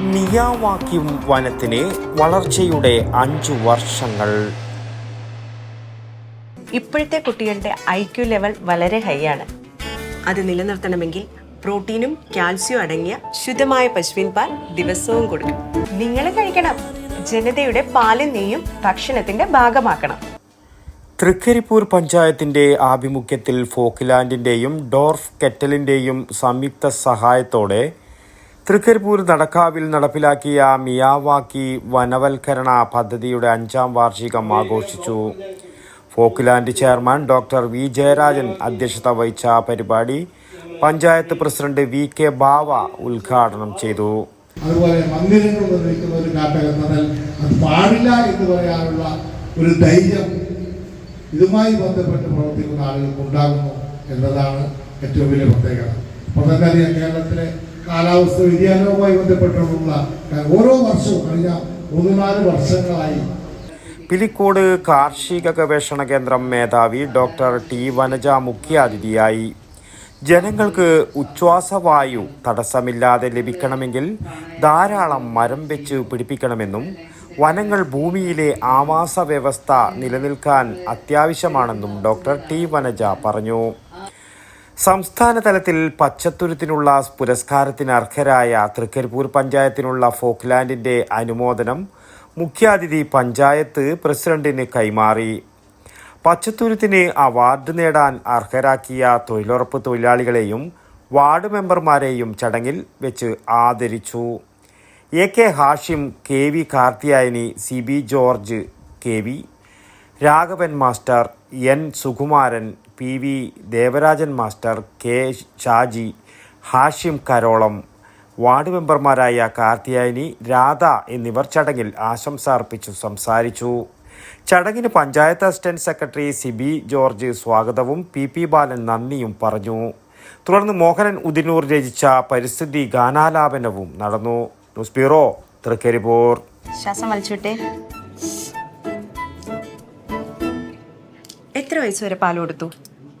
മിയാവാക്യം വനത്തിന് വളർച്ചയുടെ അഞ്ചു വർഷങ്ങൾ. ഇപ്പോഴത്തെ കുട്ടികളുടെ ഐ ക്യു ലെവൽ വളരെ ഹൈ ആണ്. അത് നിലനിർത്തണമെങ്കിൽ പ്രോട്ടീനും കാൽസ്യവും അടങ്ങിയ ശുദ്ധമായ പശുവിൻ പാൽ ദിവസവും കൊടുക്കും നിങ്ങൾ കഴിക്കണം. ജനതയുടെ പാലും നെയ്യും ഭക്ഷണത്തിന്റെ ഭാഗമാക്കണം. തൃക്കരിപ്പൂർ പഞ്ചായത്തിന്റെ ആഭിമുഖ്യത്തിൽ ഫോക്ക്ലാൻഡിന്റെയും ഡോർഫ് കെറ്റലിന്റെയും സംയുക്ത സഹായത്തോടെ തൃക്കരിപ്പൂർ നടക്കാവിൽ നടപ്പിലാക്കിയ മിയാവാക്കി വനവൽക്കരണ പദ്ധതിയുടെ അഞ്ചാം വാർഷികം ആഘോഷിച്ചു. Folkland chairman doctor V Jayarajan അധ്യക്ഷത വഹിച്ച പരിപാടി panchayat president V K Bava ഉദ്ഘാടനം ചെയ്തു. അതുപോലെ മന്ദിരങ്ങൾ നിർമ്മിക്കുന്ന ഒരു കാട്ടകന്നതൽ അത് പാടില്ല എന്ന് പറയാനുള്ള ഒരു ധൈര്യം ഇതുമായി ബന്ധപ്പെട്ട് പ്രവർത്തിക്കുന്ന ആളുകൾക്ക് ഉണ്ടാകുന്നു എന്നതാണ് ഏറ്റവും വലിയ പ്രത്യേകത. അപ്പോൾ തന്നെ അറിയാം കേരളത്തിലെ കാലാവസ്ഥ വ്യതിയാനവുമായി ബന്ധപ്പെട്ടുള്ള ഓരോ വർഷവും കഴിഞ്ഞ മൂന്ന് നാല് വർഷങ്ങളായി. പിലിക്കോട് കാർഷിക ഗവേഷണ കേന്ദ്രം മേധാവി ഡോക്ടർ ടി വനജ മുഖ്യാതിഥിയായി. ജനങ്ങൾക്ക് ഉച്ഛ്വാസവായു തടസ്സമില്ലാതെ ലഭിക്കണമെങ്കിൽ ധാരാളം മരം വെച്ച് പിടിപ്പിക്കണമെന്നും വനങ്ങൾ ഭൂമിയിലെ ആവാസ വ്യവസ്ഥ നിലനിൽക്കാൻ അത്യാവശ്യമാണെന്നും ഡോക്ടർ ടി വനജ പറഞ്ഞു. സംസ്ഥാന തലത്തിൽ പച്ചത്തുരുത്തിനുള്ള പുരസ്കാരത്തിന് അർഹരായ തൃക്കരിപ്പൂർ പഞ്ചായത്തിനുള്ള ഫോക്ലാൻഡിന്റെ അനുമോദനം മുഖ്യാതിഥി പഞ്ചായത്ത് പ്രസിഡന്റിന് കൈമാറി. പച്ചത്തുരുത്തിന് അവാർഡ് നേടാൻ അർഹരാക്കിയ തൊഴിലുറപ്പ് തൊഴിലാളികളെയും വാർഡ് മെമ്പർമാരെയും ചടങ്ങിൽ വെച്ച് ആദരിച്ചു. A K Hashim K V Karthiyayani C B George K V Raghavan master N Sukumaran P V Devarajan master K Shaji Hashim Karolam ward മെമ്പർമാരായ കാർത്തിയായനി രാധ എന്നിവർ ചടങ്ങിൽ ആശംസ അർപ്പിച്ചു സംസാരിച്ചു. ചടങ്ങിന് panchayat assistant secretary Sibi George സ്വാഗതവും പി പി ബാലൻ നന്ദിയും പറഞ്ഞു. തുടർന്ന് മോഹനൻ ഉദിനൂർ രചിച്ച പരിസ്ഥിതി ഗാനാലാപനവും നടന്നു. News bureau Trikaripur. ശ്വാസം വലിച്ചുവിട്ടെ. എത്ര വയസ്സ് വരെ പാൽ കൊടുത്തു?